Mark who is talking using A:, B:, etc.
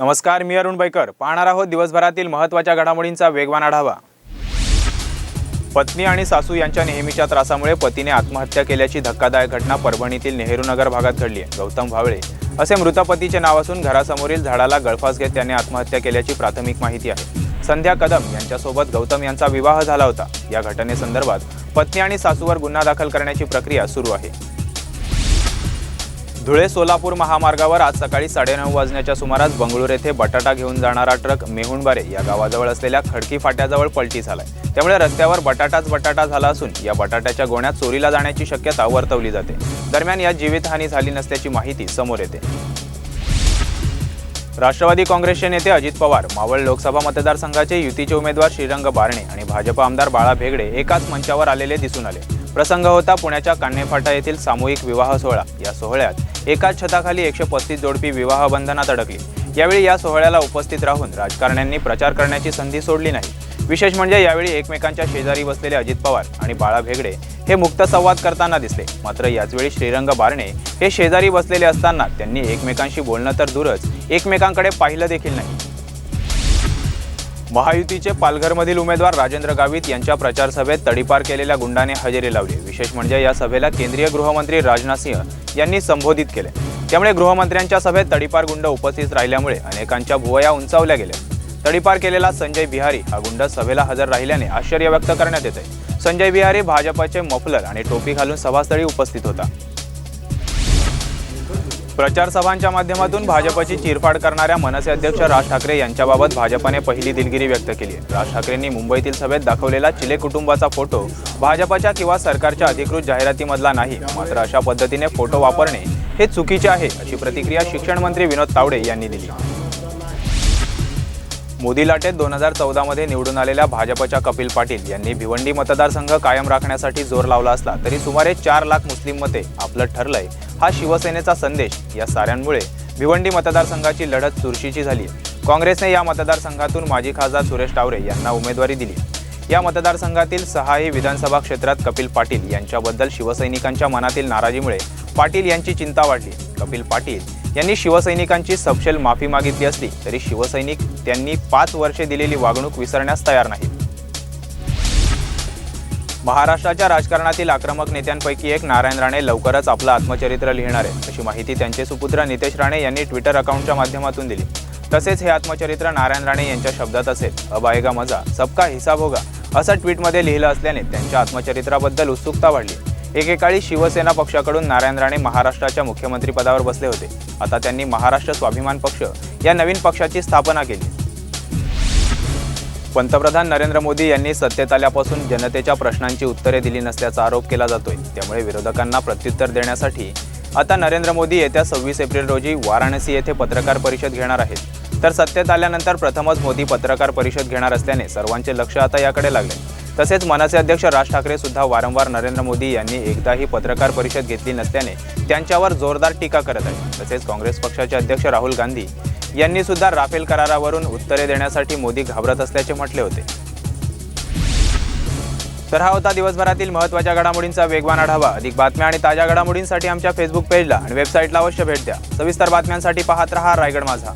A: नमस्कार मी अरुण बैकर. पाहणार आहोत दिवसभरातील महत्त्वाच्या घडामोडींचा वेगवान आढावा. पत्नी आणि सासू यांच्या नेहमीच्या त्रासामुळे पतीने आत्महत्या केल्याची धक्कादायक घटना परभणीतील नेहरूनगर भागात घडली आहे गौतम भावळे असे मृत पतीचे नाव असून घरासमोरील झाडाला गळफास घेत त्याने आत्महत्या केल्याची प्राथमिक माहिती आहे. संध्या कदम यांच्यासोबत गौतम यांचा विवाह झाला होता. या घटनेसंदर्भात पत्नी आणि सासूवर गुन्हा दाखल करण्याची प्रक्रिया सुरू आहे. धुळे सोलापूर महामार्गावर आज सकाळी साडेनऊ वाजण्याच्या सुमारास बंगळूर येथे बटाटा घेऊन जाणारा ट्रक मेहुणबारे या गावाजवळ असलेल्या खडकी फाट्याजवळ पलटी झालाय. त्यामुळे रस्त्यावर बटाटाच बटाटा झाला असून या बटाट्याच्या गोण्यात चोरीला जाण्याची शक्यता वर्तवली जाते. दरम्यान यात जीवितहानी झाली नसल्याची माहिती समोर येते. राष्ट्रवादी काँग्रेसचे नेते अजित पवार मावळ लोकसभा मतदारसंघाचे युतीचे उमेदवार श्रीरंग बारणे आणि भाजप आमदार बाळा भेगडे एकाच मंचावर आलेले दिसून आले. प्रसंग होता पुण्याच्या कान्हेफाटा येथील सामूहिक विवाह सोहळा. या सोहळ्यात एकाच छताखाली एकशे पस्तीस जोडपी विवाह बंधनात अडकली. यावेळी या सोहळ्याला उपस्थित राहून राजकारण्यांनी प्रचार करण्याची संधी सोडली नाही. विशेष म्हणजे यावेळी एकमेकांच्या शेजारी बसलेले अजित पवार आणि बाळा भेगडे हे मुक्त संवाद करताना दिसले. मात्र याचवेळी श्रीरंग बारणे हे शेजारी बसलेले असताना त्यांनी एकमेकांशी बोलणं तर दूरच एकमेकांकडे पाहिलं देखील नाही. महायुतीचे पालघरमधील उमेदवार राजेंद्र गावित यांच्या प्रचार सभेत तडीपार केलेल्या गुंडाने हजेरी लावली. विशेष म्हणजे या सभेला केंद्रीय गृहमंत्री राजनाथ सिंह यांनी संबोधित केले. त्यामुळे गृहमंत्र्यांच्या सभेत तडीपार गुंड उपस्थित राहिल्यामुळे अनेकांच्या भुवया उंचावल्या गेल्या. तडीपार केलेला संजय बिहारी हा गुंड सभेला हजर राहिल्याने आश्चर्य व्यक्त करण्यात येते संजय बिहारी भाजपचे मफलर आणि टोपी घालून सभास्थळी उपस्थित होता. प्रचार सभांच्या माध्यमातून भाजपची चिरफाड करणाऱ्या मनसे अध्यक्ष राज ठाकरे यांच्याबाबत भाजपने पहिली दिलगिरी व्यक्त केली राज ठाकरेंनी मुंबईतील सभेत दाखवलेला चिले कुटुंबाचा फोटो भाजपच्या किंवा सरकारच्या अधिकृत जाहिरातीमधला नाही. मात्र अशा पद्धतीने फोटो वापरणे हे चुकीचे आहे अशी प्रतिक्रिया शिक्षण मंत्री विनोद तावडे यांनी दिली. मोदी लाटेत दोन हजार चौदामध्ये निवडून आलेल्या भाजपच्या कपिल पाटील यांनी भिवंडी मतदारसंघ कायम राखण्यासाठी जोर लावला असला तरी सुमारे चार लाख मुस्लिम मते आपलं ठरलंय हा शिवसेनेचा संदेश या साऱ्यांमुळे भिवंडी मतदारसंघाची लढत चुरशीची झाली. आहे काँग्रेसने या मतदारसंघातून माजी खासदार सुरेश टावरे यांना उमेदवारी दिली. या मतदारसंघातील सहाही विधानसभा क्षेत्रात कपिल पाटील यांच्याबद्दल शिवसैनिकांच्या मनातील नाराजीमुळे पाटील यांची चिंता वाढली. कपिल पाटील यांनी शिवसैनिकांची सपशेल माफी मागितली असली तरी शिवसैनिक त्यांनी पाच वर्षे दिलेली वागणूक विसरण्यास तयार नाहीत. महाराष्ट्राच्या राजकारणातील आक्रमक नेत्यांपैकी एक नारायण राणे लवकरच आपलं आत्मचरित्र लिहिणार आहे अशी माहिती त्यांचे सुपुत्र नितेश राणे यांनी ट्विटर अकाउंटच्या माध्यमातून दिली. तसेच हे आत्मचरित्र नारायण राणे यांच्या शब्दात असेल अबायगा मजा सबका हिसाब होगा असं ट्विटमध्ये लिहिलं असल्याने त्यांच्या आत्मचरित्राबद्दल उत्सुकता वाढली. एकेकाळी शिवसेना पक्षाकडून नारायण राणे महाराष्ट्राच्या मुख्यमंत्रीपदावर बसले होते. आता त्यांनी महाराष्ट्र स्वाभिमान पक्ष या नवीन पक्षाची स्थापना केली. पंतप्रधान नरेंद्र मोदी यांनी सत्तेत आल्यापासून जनतेच्या प्रश्नांची उत्तरे दिली नसल्याचा आरोप केला जातोय. त्यामुळे विरोधकांना प्रत्युत्तर देण्यासाठी आता नरेंद्र मोदी येत्या सव्वीस एप्रिल रोजी वाराणसी येथे पत्रकार परिषद घेणार आहेत. तर सत्तेत आल्यानंतर प्रथमच मोदी पत्रकार परिषद घेणार असल्याने सर्वांचे लक्ष आता याकडे लागले. तसेच मनसे अध्यक्ष राज ठाकरे सुद्धा वारंवार नरेंद्र मोदी यांनी एकदाही पत्रकार परिषद घेतली नसल्याने त्यांच्यावर जोरदार टीका करत आहेत. तसेच काँग्रेस पक्षाचे अध्यक्ष राहुल गांधी यांनी सुद्धा राफेल करारावरून उत्तरे देण्यासाठी मोदी घाबरत असल्याचे म्हटले होते. तर हा होता दिवसभरातील महत्त्वाच्या घडामोडींचा वेगवान आढावा. अधिक बातम्या आणि ताज्या घडामोडींसाठी आमच्या फेसबुक पेजला आणि वेबसाईटला अवश्य भेट द्या. सविस्तर बातम्यांसाठी पाहत रहा रायगड माझा.